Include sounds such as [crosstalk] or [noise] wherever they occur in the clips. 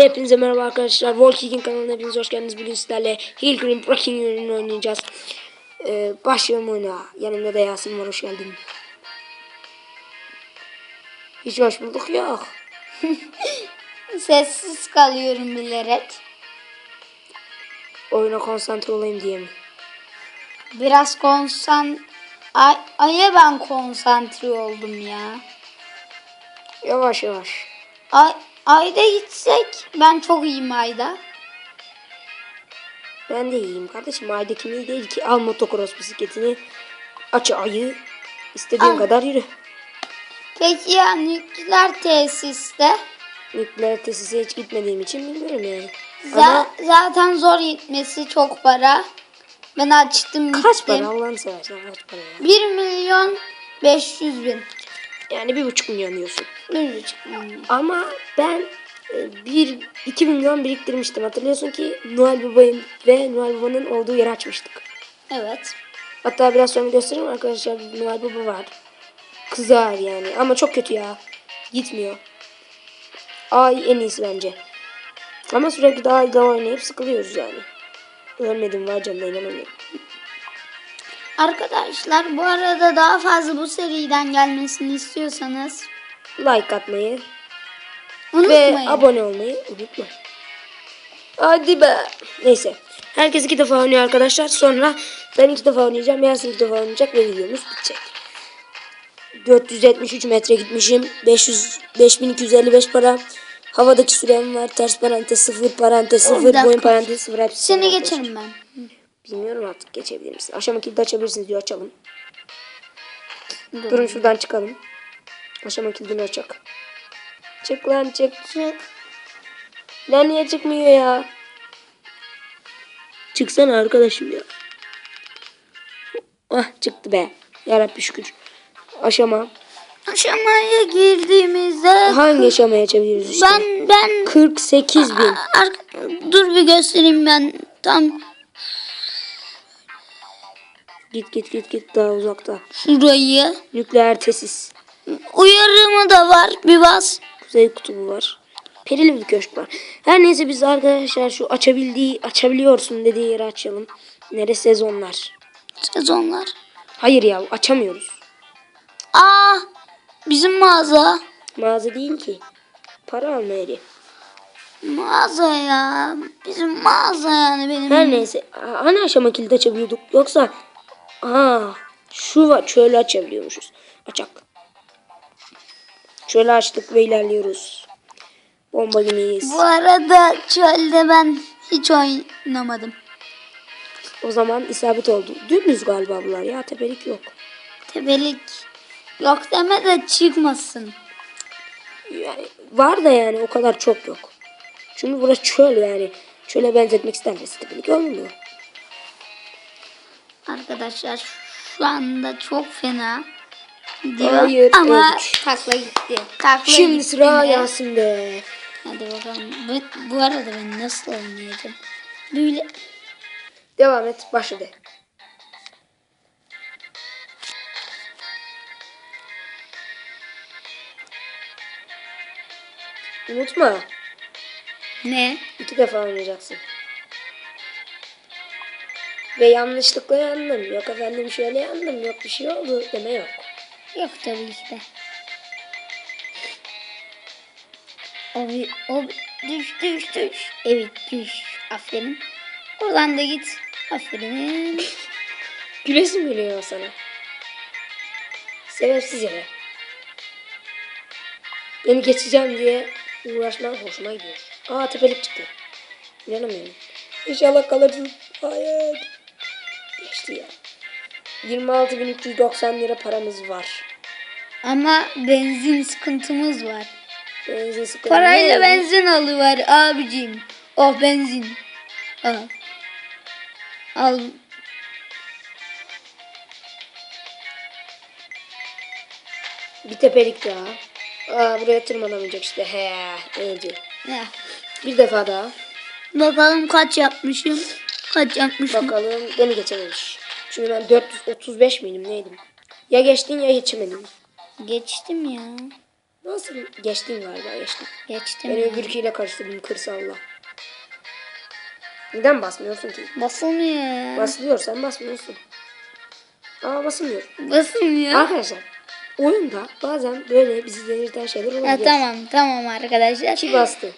Hepinize merhaba arkadaşlar. Volkik'in kanalına hepiniz hoş geldiniz. Bugün sizlerle Hill Green Breaking ürünü oynayacağız. Ee, başlayalım oyuna. Yanımda da Yasin var. Hoş geldin. Hiç hoş bulduk yok. [laughs] Sessiz kalıyorum bilerek. Oyuna konsantre olayım diye mi? Biraz konsan... Ay, aya ben konsantre oldum ya. Yavaş yavaş. Ay, ayda gitsek ben çok iyiyim ayda. Ben de iyiyim kardeşim. Aydaki iyi değil ki. Al motocross bisikletini. Aç ayı. İstediğin Al. kadar yürü. Peki ya nükleer tesiste? Nükleer tesise hiç gitmediğim için bilmiyorum yani. Za- Ama zaten zor gitmesi çok para. Ben açtım gittim. kaç para Allah'ını seversen kaç para ya? 1 milyon 500 bin. Yani bir buçuk milyon diyorsun. Bir buçuk milyon. Ama ben e, bir iki milyon biriktirmiştim. Hatırlıyorsun ki Noel Baba'nın ve Noel Baba'nın olduğu yeri açmıştık. Evet. Hatta biraz sonra göstereyim arkadaşlar. Noel Baba var. Kızar yani. Ama çok kötü ya. Gitmiyor. Ay en iyisi bence. Ama sürekli daha iyi oynayıp sıkılıyoruz yani. Ölmedim var canına inanamıyorum. Arkadaşlar bu arada daha fazla bu seriden gelmesini istiyorsanız Like atmayı unutmayın. ve abone olmayı unutma. Hadi be. Neyse. Herkes iki defa oynuyor arkadaşlar. Sonra ben iki defa oynayacağım. Yasin iki defa oynayacak ve videomuz bitecek. 473 metre gitmişim. 500 5255 para. Havadaki sürem var. Ters parantez 0 parantez 0 dakika. boyun parantez 0 hepsi. Seni geçerim ben. Bilmiyorum artık geçebilir misin? Aşama kilidi açabilirsiniz diyor açalım. Durun şuradan çıkalım. Aşama kilidini açak. Çık lan çık. Çık. Lan niye çıkmıyor ya? Çıksana arkadaşım ya. Ah çıktı be. Yarabbi şükür. Aşama. Aşamaya girdiğimizde Hangi aşamaya çeviriyoruz işte? ben ben 48 bin. Ar- dur bir göstereyim ben tam Git git git git daha uzakta. şurayı. Nükleer tesis. Uyarımı da var bir bas. Kuzey kutubu var. Perili bir köşk var. Her neyse biz arkadaşlar şu açabildiği açabiliyorsun dediği yeri açalım. Nere sezonlar. Sezonlar. Hayır ya açamıyoruz. Aa bizim mağaza. Mağaza değil ki. Para alma yeri. Mağaza ya. Bizim mağaza yani benim. Her neyse. Hani aşama kilidi açabiliyorduk? Yoksa aa şu var. Şöyle açabiliyormuşuz. Açak. Şöyle açtık ve ilerliyoruz. Bomba gibiyiz. Bu arada çölde ben hiç oynamadım. O zaman isabet oldu. Dümdüz galiba bunlar ya. Tepelik yok. Tepelik yok deme de çıkmasın. Yani var da yani o kadar çok yok. Çünkü burası çöl yani. Çöle benzetmek isterlerse tepelik olmuyor. Arkadaşlar şu anda çok fena gidiyor. Hayır, Ama öldük. takla gitti. Takla Şimdi gitti sıra de. Yasin'de. Hadi bakalım. Bu, bu arada ben nasıl oynayacağım? Böyle Devam et. Başladı. Unutma. ne? iki defa oynayacaksın. Ve yanlışlıkla yandım. Yok efendim şöyle yandım. Yok bir şey oldu. Deme yok. Yok tabii ki de. O, o düş düş düş. Evet düş. Aferin. Oradan da git. Aferin. [laughs] Gülesim geliyor sana. Sebepsiz yere. Beni geçeceğim diye uğraşman hoşuma gidiyor. Aa tepelik çıktı. İnanamıyorum. İnşallah kalırsın. Hayır. Ya. 26.390 lira paramız var. Ama benzin sıkıntımız var. Benzin sıkıntı. Parayla Ne? benzin alıver abicim. Oh benzin. Al. Al. Bir tepelik daha. Aa buraya tırmanamayacak işte. He, öldü. Ya. Bir defa daha. Bakalım kaç yapmışım. Kaç yapmışım. Bakalım beni geçememiş. Çünkü ben 435 miydim neydim? Ya geçtin ya geçemedin. Geçtim ya. Nasıl? Geçtin galiba geçtin. Geçtim. Ben ya. öbürküyle karıştırdım kırsalla. Neden basmıyorsun ki? Basılmıyor ya. Basılıyorsan basmıyorsun. Aa basılmıyor. Basılmıyor. Arkadaşlar oyunda bazen böyle bizi delirten şeyler olabiliyor. Ha, tamam tamam arkadaşlar. Ki bastı.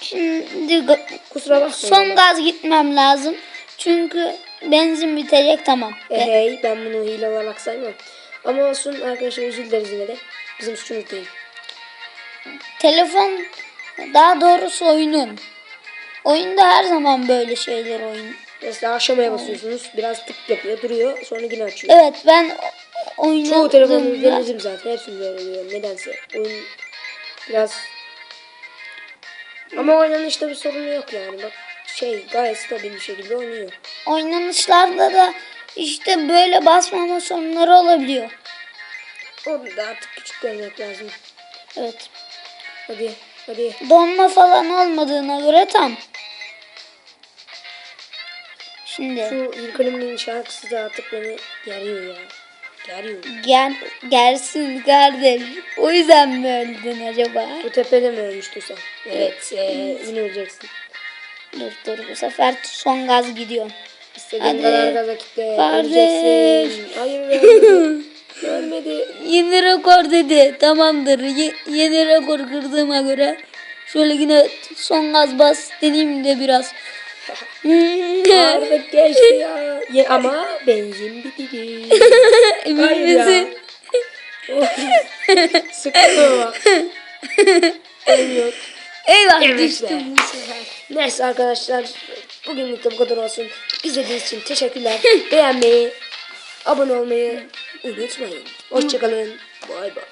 Şimdi Kusura bakmayın. son gaz gitmem lazım. Çünkü benzin bitecek tamam. Hey ben bunu hile olarak saymam. Ama olsun arkadaşlar özür dileriz yine de. Bizim suçumuz değil. Telefon daha doğrusu oyunun. Oyunda her zaman böyle şeyler oyun. Mesela aşamaya basıyorsunuz. Biraz tık yapıyor duruyor. Sonra yine açıyor. Evet ben o- Çoğu telefonu denedim zaten. Hepsini böyle oluyor. Nedense. Oyun biraz... Ama oynanışta bir sorun yok yani. Bak şey gayet stabil bir şekilde oynuyor. oynanışlarda da işte böyle basmama sorunları olabiliyor. Onu da artık küçük görmek lazım. Evet. Hadi hadi. Donma falan olmadığına göre tam. Şimdi Şu İlkan'ın şarkısı da artık beni geriyor ya. Gel gelsin kardeş. O yüzden mi öldün acaba? Bu tepede mi ölmüştün sen? Evet. Ee, yine öleceksin. Dur dur bu sefer son gaz gidiyor. İstediğin Hadi. kadar gaza kitle. Kardeş. Öleceksin. Hayır ölmedi. [laughs] ölmedi. Yeni rekor dedi. Tamamdır. Ye- yeni rekor kırdığıma göre şöyle yine son gaz bas deneyim de biraz. Artık geçti ya. Ye, ama benzin bitti. [laughs] Emin ya. misin? Sıkılıyor bak. Ölüyor. Eyvah Evet düştüm be. bu sefer. Neyse arkadaşlar. Bugünlük de bu kadar olsun. İzlediğiniz için teşekkürler. Beğenmeyi, abone olmayı unutmayın. Hoşçakalın. Bay bay.